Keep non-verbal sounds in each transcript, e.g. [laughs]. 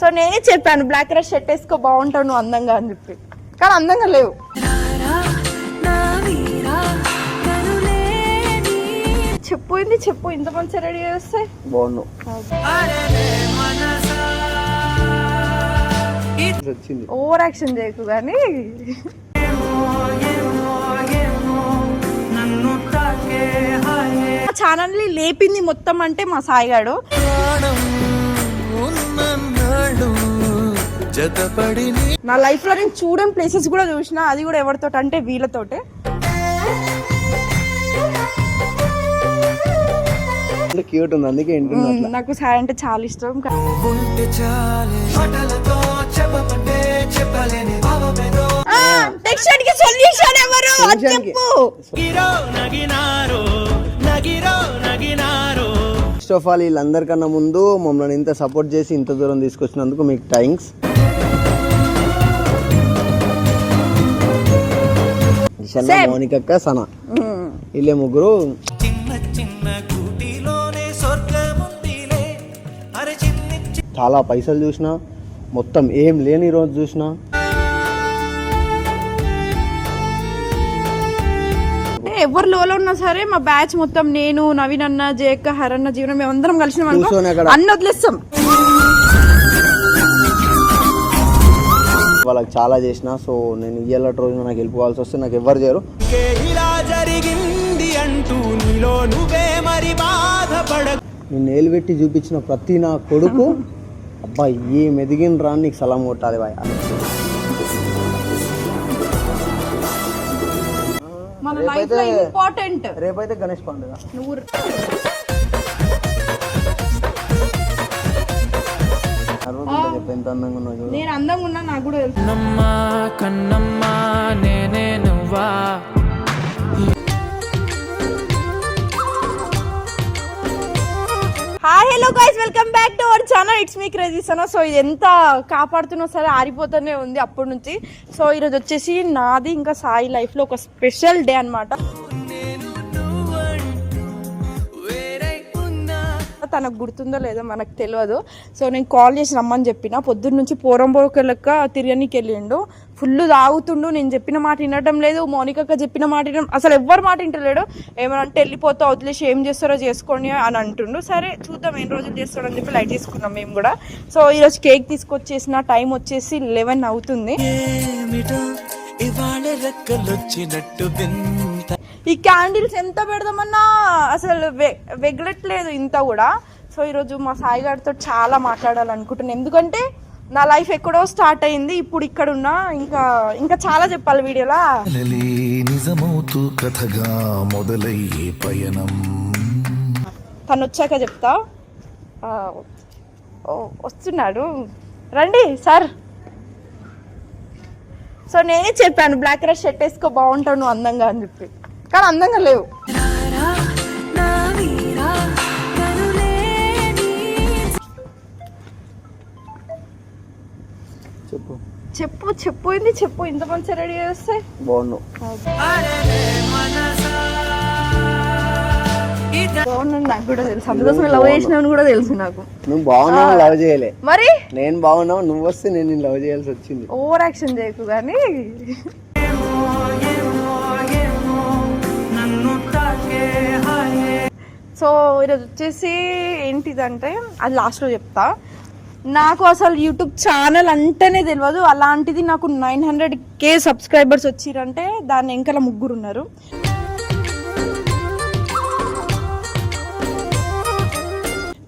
So నేనే చెప్పాను black colour shirt వేసుకో బాగుంటావు నువ్వు అందంగా అని చెప్పి. కానీ అందంగా లేవు. చెప్పు చెప్పు ఇంత మంచి రెడీ చేస్తే? బాగున్నావు ఓవర్ యాక్షన్ చేయకు కానీ. ఛానల్ని లేపింది మొత్తం అంటే మా సాయిగాడు. నా లైఫ్లో నేను చూడని ప్లేసెస్ కూడా చూసిన అది కూడా ఎవరితో అంటే వీళ్ళతోటే. క్యూట్ ఉంది అందుకే వింటున్నా నాకు సాయి అంటే చాలా ఇష్టం. సొల్యూషన్ ఎవరు. చెప్పు. ఫస్ట్ ఆఫ్ ఆల్ వీళ్ళందరికన్నా ముందు మమ్మల్ని ఇంత సపోర్ట్ చేసి ఇంత దూరం తీసుకొచ్చినందుకు మీకు థ్యాంక్స్ Same. మౌనికక్క సన. వీళ్ళే ముగ్గురు చిన్న చిన్న కూటిలోనే స్వర్గముందిలే అరే చిన్ని చి- చాలా పైసలు చూసిన మొత్తం ఏం లేని రోజు చూసిన ఎవరు లోలో ఉన్నా సరే మా బ్యాచ్ మొత్తం నేను నవీన్ అన్న జయక్క హరన్న జీవనం మేము అందరం కలిసినాం. అన్ని వదిలేస్తాం వాళ్ళకి చాలా చేసిన సో నేను ఇయ్యాల రోజు నాకు వెళ్ళిపోవాల్సి వస్తే నాకు ఎవరు చేయరు. ఇలా జరిగింది అంటూ నీలో నువ్వే మరి బాధపడ నేను ఏలు పెట్టి చూపించిన ప్రతి నా కొడుకు అబ్బాయి ఏం ఎదిగిన రా నీకు సలాం కొట్టాలి బాయ్ మన లైఫ్లో రేపైతే- ఇంపార్టెంట్ రేపైతే గణేష్ పండుగ. నువ్వు ఎంత అందంగా ఉన్నావు చూడు. నేను అందంగా ఉన్నా నాకు కూడా తెలుసు. కన్నమ్మా కన్నమ్మా నేనే నువ్వా? Hi hello guys welcome back to our channel it's me crazy Sana so ఇది ఎంత కాపాడుతున్నా సరే ఆరిపోతూనే ఉంది అప్పటి నుంచి. సో ఈరోజు వచ్చేసి నాది ఇంకా సాయి లైఫ్లో ఒక స్పెషల్ డే అన్నమాట. తనకు గుర్తుందో లేదో మనకు తెలియదు. సో నేను కాల్ చేసి రమ్మని చెప్పిన. పొద్దున్న నుంచి పోరంబోక లెక్క తిరగనికి వెళ్ళిండు. ఫుల్ తాగుతుండు. నేను చెప్పిన మాట వినడం లేదు. మౌనికక్క చెప్పిన మాట వినడం అసలు ఎవ్వరు మాట వింటలేడు. ఏమైనా అంటే వెళ్ళిపోతా వదిలేసి ఏం చేస్తారో చేసుకోండి అని అంటుండు. సరే చూద్దాం ఎన్ని రోజులు చేస్తాడని చెప్పి లైట్ తీసుకున్నాం మేము కూడా. సో ఈరోజు కేక్ తీసుకొచ్చేసిన టైం వచ్చేసి లెవెన్ అవుతుంది. ఇవాళ రెక్కలొచ్చినట్టు ఈ క్యాండిల్స్ ఎంత పెడదామన్నా అసలు వెగలట్లేదు ఇంత కూడా. సో ఈరోజు మా సాయి గారితో చాలా మాట్లాడాలనుకుంటున్నాను ఎందుకంటే నా లైఫ్ ఎక్కడో స్టార్ట్ అయింది ఇప్పుడు ఇక్కడ ఉన్నా. ఇంకా ఇంకా చాలా చెప్పాలి వీడియోలా. కలలే నిజమవుతూ కథగా మొదలయ్యే పయనం. తను వచ్చాక చెప్తా. వస్తున్నాడు. రండి సార్. సో నేనే చెప్పాను బ్లాక్ కలర్ షర్ట్ వేసుకో బాగుంటావు నువ్వు అందంగా అని చెప్పి. కానీ అందంగా లేవు. చెప్పు. చెప్పు చెప్పు ఏంది? చెప్పు. ఇంత మంచి రెడీ చేస్తే బాగున్నావు. బాగున్నాను నాకు కూడా తెలుసు. అందుకోసం లవ్ చేసినావు కూడా తెలుసు నాకు. నువ్వు బాగున్నావు లవ్ చేయలే. మరి? నేను బాగున్నావు నువ్వు వస్తే నేను లవ్ చేయాల్సి వచ్చింది. ఓవర్ యాక్షన్ చేయకు కానీ. సో ఈరోజు వచ్చేసి ఏంటిదంటే అది లాస్ట్లో చెప్తా. నాకు అసలు యూట్యూబ్ ఛానల్ అంటేనే తెలియదు అలాంటిది నాకు నైన్ హండ్రెడ్ కే సబ్స్క్రైబర్స్ వచ్చిరంటే దాని వెనకాల ముగ్గురు ఉన్నారు.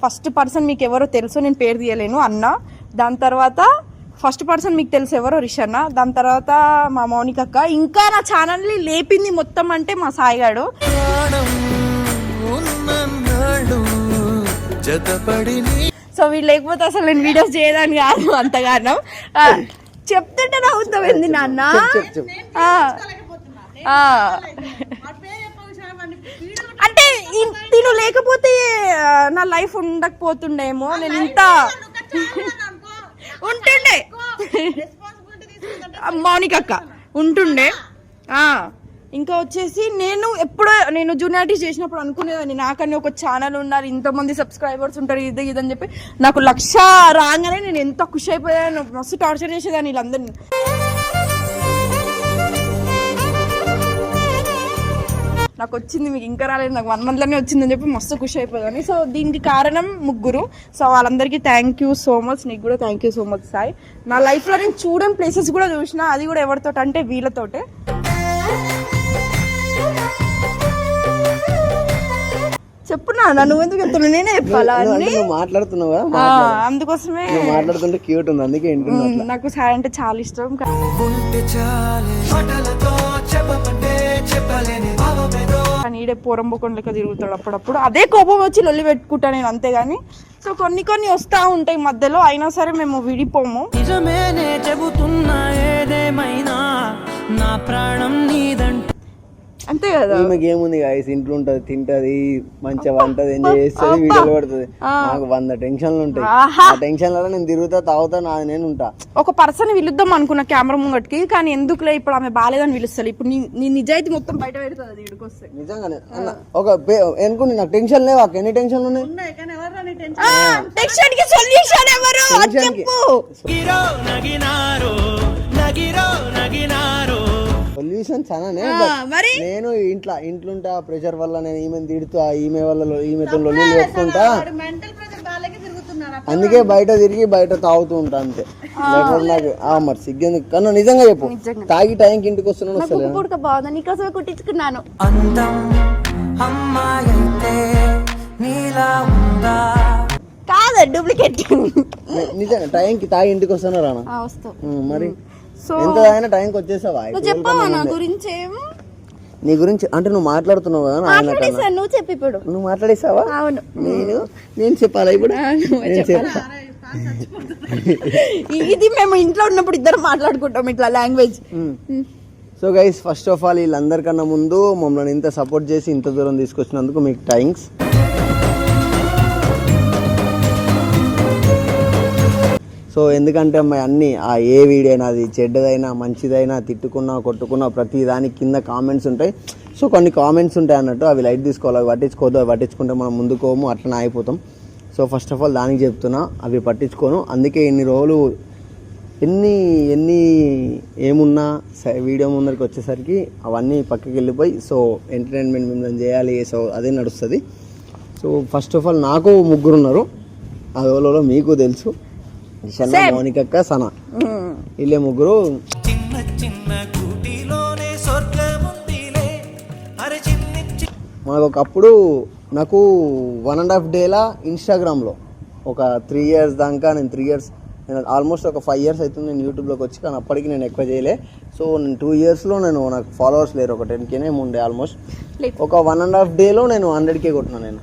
ఫస్ట్ పర్సన్ మీకు ఎవరో తెలుసు నేను పేరు తీయలేను అన్న. దాని తర్వాత ఫస్ట్ పర్సన్ మీకు తెలుసు ఎవరో రిషన్న. దాని తర్వాత మా మౌనిక అక్క ఇంకా నా ఛానల్ని లేపింది మొత్తం అంటే మా సాయిగాడు. సో వీళ్ళు లేకపోతే అసలు నేను వీడియోస్ చేయడానికి కాదు అంతగానో ఆ, చెప్తుంటే నవ్వుతాం ఏంది నాన్న. అంటే తిను లేకపోతే నా లైఫ్ ఉండకపోతుండేమో. నేను ఇంత [laughs] ఉంటుండే. ఆ, మౌనిక అక్క ఉంటుండే. ఆ, ఇంకా వచ్చేసి నేను ఎప్పుడో నేను జూనియారిటీస్ చేసినప్పుడు అనుకునేదాన్ని నాకని ఒక ఛానల్ ఉండాలి ఇంతమంది సబ్స్క్రైబర్స్ ఉంటారు ఇది ఇదని అని చెప్పి. నాకు లక్ష రాగానే నేను ఎంత ఖుషి అయిపోయాను మస్తు టార్చర్ చేసేదాన్ని వీళ్ళందరినీ. నాకు వచ్చింది మీకు ఇంకా రాలేదు నాకు వన్ మంత్లోనే వచ్చిందని చెప్పి మస్తు ఖుషి అయిపోయాను సో దీనికి కారణం ముగ్గురు. సో వాళ్ళందరికీ థ్యాంక్ యూ సో మచ్ నీకు కూడా thank you so much Sai. నా లైఫ్లో నేను చూడని ప్లేసెస్ కూడా చూసిన అది కూడా ఎవరితో అంటే వీళ్ళతోటే. చెప్పు నా నువ్వు ఎందుకు చెప్తున్నావు? నేనే చెప్పాలా? అన్ని? నువ్వు మాట్లాడుతున్నావు? అందుకోసమే. నువ్వు మాట్లాడుతుంటే క్యూట్ ఉంది అందుకే నాకు సాయి అంటే చాలా ఇష్టం. ఈడే పోరంబొకొండ లెక్క తిరుగుతాడు అప్పుడప్పుడు. అదే కోపం వచ్చి లొల్లి పెట్టుకుంటా నేను అంతేగాని. సో కొన్ని కొన్ని వస్తూ ఉంటాయి మధ్యలో. అయినా సరే మేము విడిపోము. నిజమేనే చెబుతున్నా ఏదేమైనా. నా ప్రాణం నీదంట అంతే కదా? ఈమెకి ఏముంది గాయస్ ఇంట్లో ఉంటది తింటది మంచిగా వంటది ఎంజాయ్ చేస్తుంది వీడియోలు పడుతుంది. నాకు వంద టెన్షన్లు ఉంటాయి ఆ టెన్షన్లలో నేను తిరుగుతా తాగుతా నాది నేను ఉంటా. ఒక పర్సన్ పిలుద్దాం అనుకున్న కెమెరా ముంగటికి కానీ ఎందుకులే ఇప్పుడు ఆమె బాగాలేదని పిలుస్తారు ఇప్పుడు నీ నిజాయితీ మొత్తం బయట పెడుతుంది అది ఇడికొస్తే నిజంగానే. అన్న ఒక అనుకుని నాకు టెన్షన్ లేవా? ఎన్ని టెన్షన్లు ఉన్నాయి టెన్షన్? కి సొల్యూషన్ ఎవరు. చెప్పు నగినారో నగిరో నగినారో. సొల్యూషన్ చాలానే మరి? నేను ఇంట్లో ఇంట్లో ఉంటా ప్రెషర్ వల్ల నేను ఈమెను తిడుతా ఈమె వల్ల ఈమెతో లొల్లి పెట్టుకుంటా అందుకే బయట తిరిగి బయట తాగుతూ ఉంటా అంతే. నాకు ఆ మరి సిగ్గెందుకు? కన్నా నిజంగా చెప్పు. తాగి టైంకి ఇంటికి వస్తున్నాను వస్తలే పుడక బాగుంది నీకోసమే కుట్టించుకున్నాను. కాదు డూప్లికేట్ నిజంగా టైంకి తాగి ఇంటికి వస్తున్నా రానా? మరి? సో ఎంత టైంకి వచ్చేసావా? నువ్వు చెప్పావా నా గురించి ఏం నీ గురించి అంటే నువ్వు మాట్లాడుతున్నావు కదా ఆయన కన్నా మాట్లాడేసాను నువ్వు చెప్పు ఇప్పుడు. నువ్వు మాట్లాడేసావా? అవును. నేను నేను చెప్పాలా ఇప్పుడు? నేను చెప్పా [laughs] ఇది మేము ఇంట్లో ఉన్నప్పుడు ఇద్దరు మాట్లాడుకుంటాం ఇట్లా language so guys first of all వీళ్ళందరికన్నా ముందు మమ్మల్ని ఇంత సపోర్ట్ చేసి ఇంత దూరం తీసుకొచ్చినందుకు మీకు థ్యాంక్స్ సో ఎందుకంటే అమ్మాయి అన్నీ ఆ ఏ వీడైనా అది చెడ్డదైనా మంచిదైనా తిట్టుకున్నా కొట్టుకున్నా ప్రతి దాని కింద కామెంట్స్ ఉంటాయి. సో కొన్ని కామెంట్స్ ఉంటాయి అన్నట్టు అవి లైట్ తీసుకోవాలి అవి పట్టించుకోవద్దు అవి పట్టించుకుంటే మనం ముందుకోము అట్లనే అయిపోతాం సో ఫస్ట్ ఆఫ్ ఆల్ దానికి చెప్తున్నా అవి పట్టించుకోను. అందుకే ఇన్ని రోజులు ఎన్ని ఎన్ని ఏమున్నా వీడియో ముందరికి వచ్చేసరికి అవన్నీ పక్కకి వెళ్ళిపోయి సో ఎంటర్టైన్మెంట్ మిమ్మల్ని చేయాలి సో అదే నడుస్తుంది. సో ఫస్ట్ ఆఫ్ ఆల్ నాకు ముగ్గురు ఉన్నారు ఆ రోజులలో మీకు తెలుసు. నిషన్న మౌనికక్క సన. వీళ్ళే ముగ్గురు. చిన్న చిన్న స్వర్గముందిలే. అరే చిన్ని మనకు ఒకప్పుడు నాకు వన్ అండ్ హాఫ్ డేలా ఇన్స్టాగ్రామ్లో ఒక త్రీ ఇయర్స్ దాకా నేను త్రీ ఇయర్స్ నేను ఆల్మోస్ట్ ఒక ఫైవ్ ఇయర్స్ అవుతుంది నేను యూట్యూబ్లోకి వచ్చి కానీ అప్పటికి నేను ఎక్కువ చేయలే. సో నేను టూ ఇయర్స్లో నేను నాకు ఫాలోవర్స్ లేరు ఒక టెన్ కేనే ఉండే ఆల్మోస్ట్. ఒక వన్ అండ్ హాఫ్ డేలో నేను హండ్రెడ్ కే కొట్టినా నేను.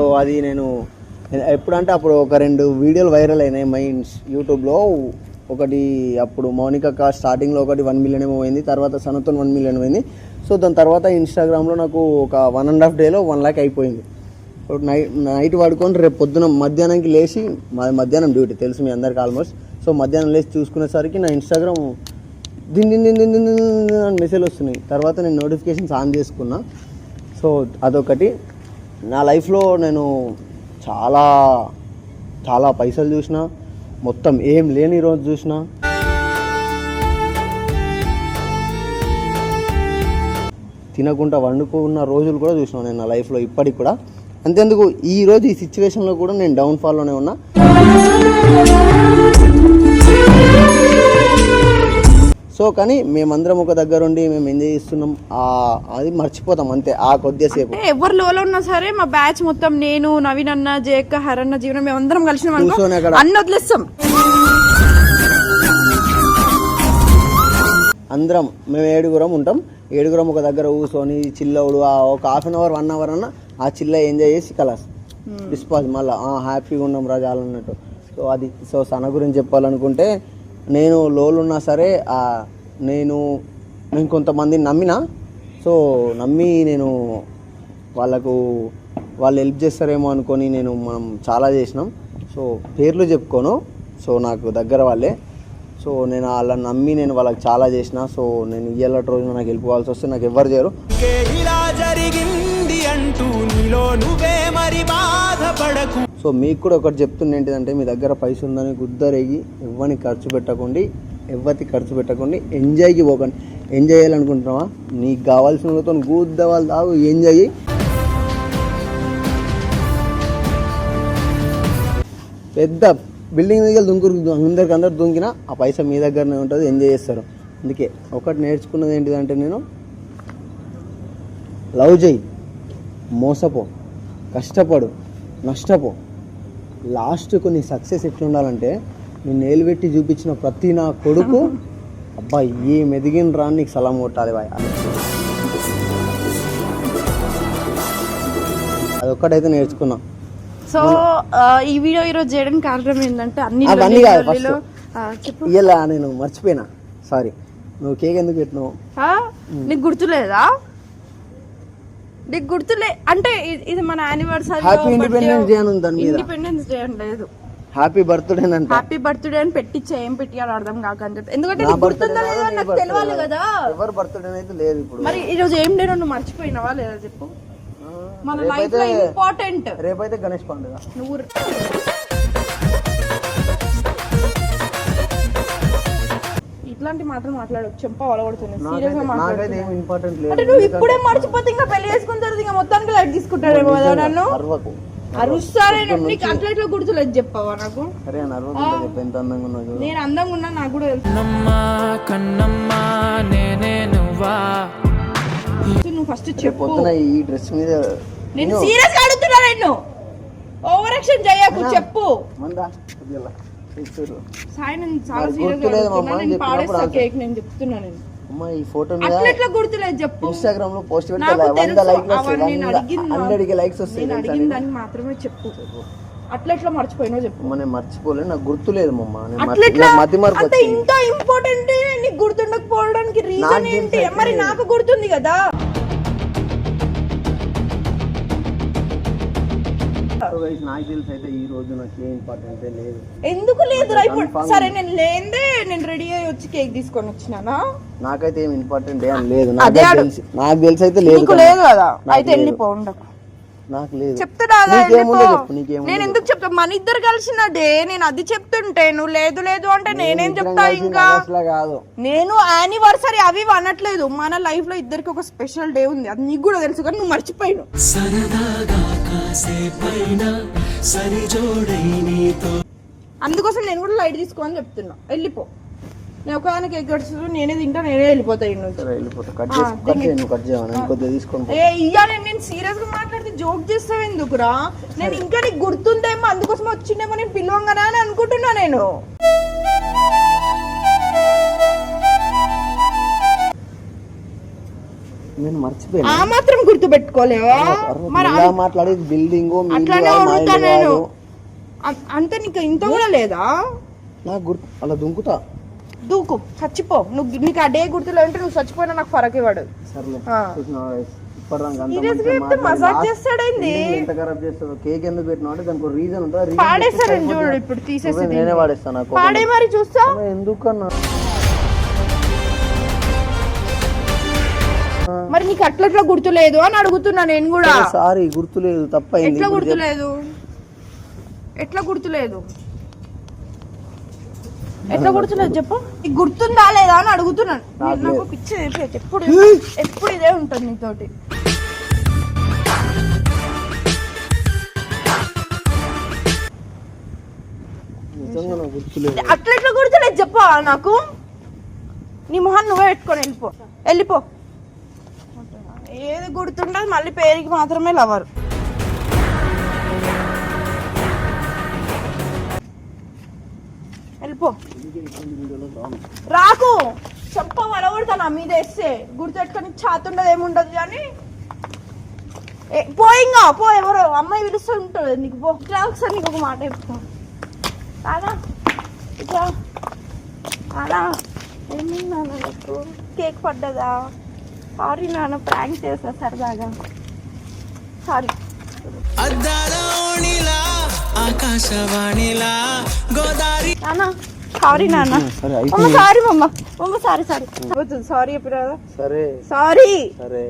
సో అది నేను ఎప్పుడంటే అప్పుడు ఒక రెండు వీడియోలు వైరల్ అయినాయి మై యూట్యూబ్లో ఒకటి అప్పుడు మౌనిక స్టార్టింగ్లో ఒకటి వన్ మిలియన్ ఏమో పోయింది తర్వాత సనతో వన్ మిలియన్ పోయింది. సో దాని తర్వాత ఇన్స్టాగ్రామ్లో నాకు ఒక వన్ అండ్ హాఫ్ డేలో వన్ ల్యాక్ అయిపోయింది. నైట్ నైట్ పడుకొని రేపు పొద్దున మధ్యాహ్నానికి లేచి మాది మధ్యాహ్నం డ్యూటీ తెలుసు మీ అందరికి ఆల్మోస్ట్ సో మధ్యాహ్నం లేచి చూసుకునేసరికి నా ఇన్స్టాగ్రామ్ దిన్ దిన్ దిన్ దిన్ దిన్ అని మెసేజ్ వస్తున్నాయి. తర్వాత నేను నోటిఫికేషన్స్ ఆన్ చేసుకున్నా. సో అదొకటి. నా లైఫ్లో నేను చాలా చాలా పైసలు చూసిన మొత్తం ఏం లేని రోజు చూసిన. తినకుండా వండుకున్న రోజులు కూడా చూసిన నేను నా లైఫ్లో ఇప్పటికి కూడా. అంతేందుకు ఈ రోజు ఈ సిచ్యువేషన్లో కూడా నేను డౌన్ఫాల్లోనే ఉన్నా. సో కానీ మేమందరం ఒక దగ్గర ఉండి మేము ఎంజాయ్ చేస్తున్నాం? ఆ అది మర్చిపోతాం అంతే ఆ కొద్దిసేపు. ఎవరు లోలో ఉన్నా సరే మా బ్యాచ్ మొత్తం నేను నవీన్ అన్న జేక్క హరన్న జీవనం మేము అందరం కలిసినాం అనుకో కూర్చొని అక్కడ. అన్ని వదిలేస్తాం. అందరం మేము ఏడుగురం ఉంటాం. ఏడుగురం ఒక దగ్గర కూర్చొని చిల్లవుడు ఆ ఒక half an hour one hour అన్న ఆ చిల్ల ఎంజాయ్ చేసి కలాస్. డిస్పాజ్ మళ్ళీ హ్యాపీగా ఉన్నాం రాజా అన్నట్టు. సో అది సో సన గురించి చెప్పాలనుకుంటే నేను లోలున్నా సరే నేను నేను కొంతమందిని నమ్మిన సో నమ్మి నేను వాళ్ళకు వాళ్ళు హెల్ప్ చేస్తారేమో అనుకొని నేను మనం చాలా చేసినాం. సో పేర్లు చెప్పుకోను. సో నాకు దగ్గర వాళ్ళే. సో నేను వాళ్ళని నమ్మి నేను వాళ్ళకి చాలా చేసిన. సో నేను ఇయ్యాల రోజున నాకు వెళ్ళిపోవాల్సి వస్తే నాకు ఎవ్వరు చేయరు. ఇలా జరిగింది అంటూ నీలో నువ్వే మరి బాధపడకు. సో మీకు కూడా ఒకటి చెప్తుంది ఏంటిదంటే మీ దగ్గర పైసలు ఉందని గుద్దరేగి ఎవరిని ఖర్చు పెట్టకండి ఎవరికి ఖర్చు పెట్టకండి ఎంజాయ్కి పోకండి. ఎంజాయ్ చేయాలనుకుంటున్నావా? నీకు కావాల్సిన వాళ్ళతో గుద్ద వాళ్ళు తాగు ఎంజాయ్ పెద్ద బిల్డింగ్ దగ్గర దుంకురు అందరికి అందరు దుంకినా ఆ పైసా మీ దగ్గరనే ఉంటుంది ఎంజాయ్ చేస్తారు. అందుకే ఒకటి నేర్చుకున్నది ఏంటిదంటే నేను లవ్ చేయి మోసపో కష్టపడు నష్టపో. లాస్ట్కు నీ సక్సెస్ ఎట్లా ఉండాలంటే నేను నేలు పెట్టి చూపించిన ప్రతి నా కొడుకు అబ్బా ఏం ఎదిగిన రా నీకు సలాం కొట్టాలి బాయ్ అదొక్కటైతే నేర్చుకున్నా. సో ఈ వీడియో ఈరోజు చేయడానికి కారణం ఏంటంటే అన్ని అవన్నీ కాదు ఫస్ట్. ఇలా నేను మర్చిపోయినా. సారీ నువ్వు కేక్ ఎందుకు పెట్టినావు? నీకు గుర్తులేదా? నీకు గుర్తులే. అంటే ఇది మన యానివర్సరీ హ్యాపీ ఇండిపెండెన్స్ డే అని ఉంది దాని మీద. ఇండిపెండెన్స్ డే అని లేదు. హ్యాపీ బర్త్డే అంట. హ్యాపీ బర్త్డే అని పెట్టించే ఏం పెట్టియాలో అర్థం కాక అని చెప్పి ఎందుకంటే నీకు గుర్తుందా లేదా నాకు తెలియాలి కదా. ఎవరు బర్త్డే అయితే లేదు ఇప్పుడు. మరి ఈ రోజు ఏం డే నువ్వు మర్చిపోయినావా లేదా చెప్పు? మన లైఫ్లో ఇంపార్టెంట్ రేపైతే గణేష్ పండుగ. నువ్వు ఇట్లాంటి మాటలు మాట్లాడు చెంప వలగొడుతుంది. సీరియస్గా ఇంపార్టెంట్ అంటే నువ్వు ఇప్పుడే మర్చిపోతే ఇంకా పెళ్ళి చేసుకున్న తర్వాత ఇంకా మొత్తానికి లైట్ తీసుకుంటాడేమో కదా నన్ను? అరుస్తారే నీకు అట్లా ఇట్లా గుర్తులేదు చెప్పావా నాకు? నేను అందంగా ఉన్నా నాకు కూడా తెలుసు. నువ్వా? ఫస్ట్ చెప్పు. ఈ డ్రెస్ మీద నేను సీరియస్ అడుగుతున్నా ఓవర్ యాక్షన్ చేయకు చెప్పు. సాయి నేను చాలా అడుగుతున్నా. నేను పాడేస్తా. కేక్ నేను చెప్తున్నా నేను. అమ్మ ఈ ఫోటో మీద అట్లా గుర్తులేదు చెప్పు. ఇన్స్టాగ్రామ్లో పోస్ట్ పెడితే వంద వస్తాయి లైక్స్ వస్తాయి నేను తెలుసా అడిగిన నీకు? దానికి మాత్రమే చెప్పు. అట్లా ఎట్లా చెప్పు. అమ్మ నేను మర్చిపోలేదు నాకు గుర్తులేదు మమ్మ మతి మరపు అంత ఇంపార్టెంట్ నీకు గుర్తుండకపోవడానికి నాకు రీజన్ ఏంటి. మరి నాకు గుర్తుంది కదా. So guys, నాకు తెలిసి అయితే ఈ రోజు నాకు ఏ ఇంపార్టెంట్ లేదు. ఎందుకు ఇప్పుడు Confirm. సరే నేను లేదే నేను రెడీ అయ్యి వచ్చి కేక్ తీసుకొని వచ్చినానా? నాకైతే ఏం ఇంపార్టెంట్ ఏం లేదు. అదే నాకు అడు- తెలిసి నాకు తెలిసి అయితే లేదు నీకు. లేదు కదా? అయితే లేదు. వెళ్ళిపో ఉండకు నాకు లేదు. చెప్తున్నా కదా, నీకేముందో వెళ్ళిపో. చెప్పు నీకేముందో నేను ఎందుకు చెప్తా? మన ఇద్దరు కలిసినదే నేను అది చెప్తుంటే నువ్వు లేదు లేదు అంటే నేనేం చెప్తా ఇంకా? అసలు కాదు. నేను యానివర్సరీ అవి ఇవి అనట్లేదు. మన లైఫ్లో ఇద్దరికి ఒక స్పెషల్ డే ఉంది. అది నీకు కూడా తెలుసు కానీ నువ్వు మర్చిపోయాను సరదాగా కాసేపైనా సరిజోడై నీతో. అందుకోసం నేను కూడా లైట్ తీసుకోని చెప్తున్నా. వెళ్ళిపో. నేను ఒకదానికి కేక్ కడుతుంది నేనే తింటా నేనే వెళ్ళిపోతా ఈ నుంచి సరే వెళ్ళిపోతా. కట్ చేసి కట్ చేయి నువ్వు కట్ చేయమని. నేను. ఏ సీరియస్గా మాట్లాడితే జోక్ చేస్తావు ఎందుకురా? నేను ఇంకా నీకు గుర్తుందేమో అందుకోసం వచ్చిందేమో నేను పిలవంగానే అని అనుకుంటున్నా నేను. నేను మర్చిపోయాను. ఆ మాత్రం గుర్తు పెట్టుకోలేవా మరి మాట్లాడేది బిల్డింగ్ అట్లానే నేను. అంతే నీకు ఇంత కూడా లేదా? నాకు గుర్తు అలా దుంకుతా. దూకు చచ్చిపో. నువ్వు నీకు ఆ డే గుర్తులేదంటే నువ్వు చచ్చిపోయినా నాకు ఫరక్ ఇవ్వడు. చేస్తాడేంది? ఎంత ఖరాబ్ చేస్తుందో కేక్ ఎందుకు పెట్టినావు అంటే దానికి రీజన్ ఉంటుంది? చూడు. ఇప్పుడు తీసేసి. నేనే వాడేస్తాను నాకు పాడే మరి చూస్తా ఎందుకన్నా? మరి నీకు అట్లా ఎట్లా గుర్తులేదు అని అడుగుతున్నా నేను కూడా. సారీ గుర్తులేదు తప్పైంది ఎట్లా. గుర్తులేదు? ఎట్లా గుర్తులేదు? ఎట్లా గుర్తులేదు చెప్పు? నీకు గుర్తుందా లేదా అని అడుగుతున్నాను నాకు. పిచ్చి. ఎప్పుడు ఎప్పుడు ఇదే ఉంటుంది నీతోటి. అట్లా ఎట్లా గుర్తులేదు చెప్పు నాకు. నీ మొహం నువ్వే పెట్టుకొని వెళ్ళిపో. వెళ్ళిపో. ఏది గుర్తుండదు మళ్ళీ పేరుకి మాత్రమే లవర్. వెళ్ళిపో. రాకు! చెప్ప వడగొడతా నా మీద వేస్తే గుర్తెట్టుకొని చాతుండదు ఏముండదు కానీ. పోయింగా పో ఎవరో అమ్మాయి పిలుస్తూ ఉంటుంది. నీకు పో. ఒకసారి నీకు ఒక మాట చెప్తా. రాదా? ఇట్లా. అలా ఏమి నీకు? కేక్ పడ్డదా? సారీ నాన్న ప్రాంక్ చేసా సరదాగా. సారీ ఆకాశవాణిలా గోదారి నాన్న సారీ నాన్న. సరే మమ్మ. సారీ మమ్మ మమ్మ సారీ. సారీ. సారీ చెప్పిరా సరే. సారీ సరే.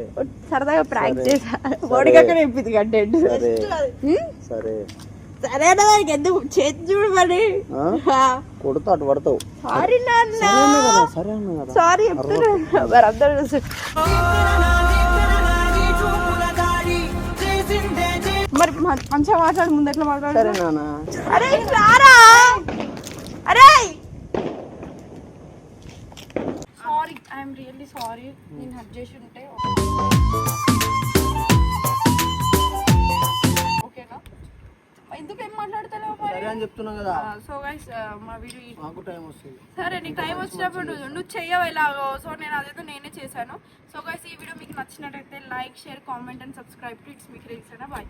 సరదాగా ప్రాంక్ చేసా బోడికక్క చెప్పింది కంటెంట్ సరే. సరే సరే దానికి ఎందుకు? చేతి చూడు మరి? కొడుతా అటు పడతావు. సారీ నాన్న. సరే సరే చెప్తున్నా మరి అందరూ చూసి. మరి మంచిగా మాట్లాడు ముందు ఎట్లా మాట్లాడు? సరే నాన్న. అరే రారా. అరే. సారీ ఐఎమ్ రియల్లీ సారీ నేను హర్ట్ చేసి ఉంటే ఎందుకు ఏం మాట్లాడతలేవు సరే అని చెప్తున్నా కదా. సో గైస్ మా వీడియో మాకు టైం వస్తుంది. సరే నీకు టైం వచ్చినప్పుడు నువ్వు- చెయ్యవు ఎలాగో సో నేను అదేదో నేనే చేశాను. సో గైస్ ఈ వీడియో మీకు నచ్చినట్టయితే like share comment and subscribe. To it's మీకు రీల్స్ బాయ్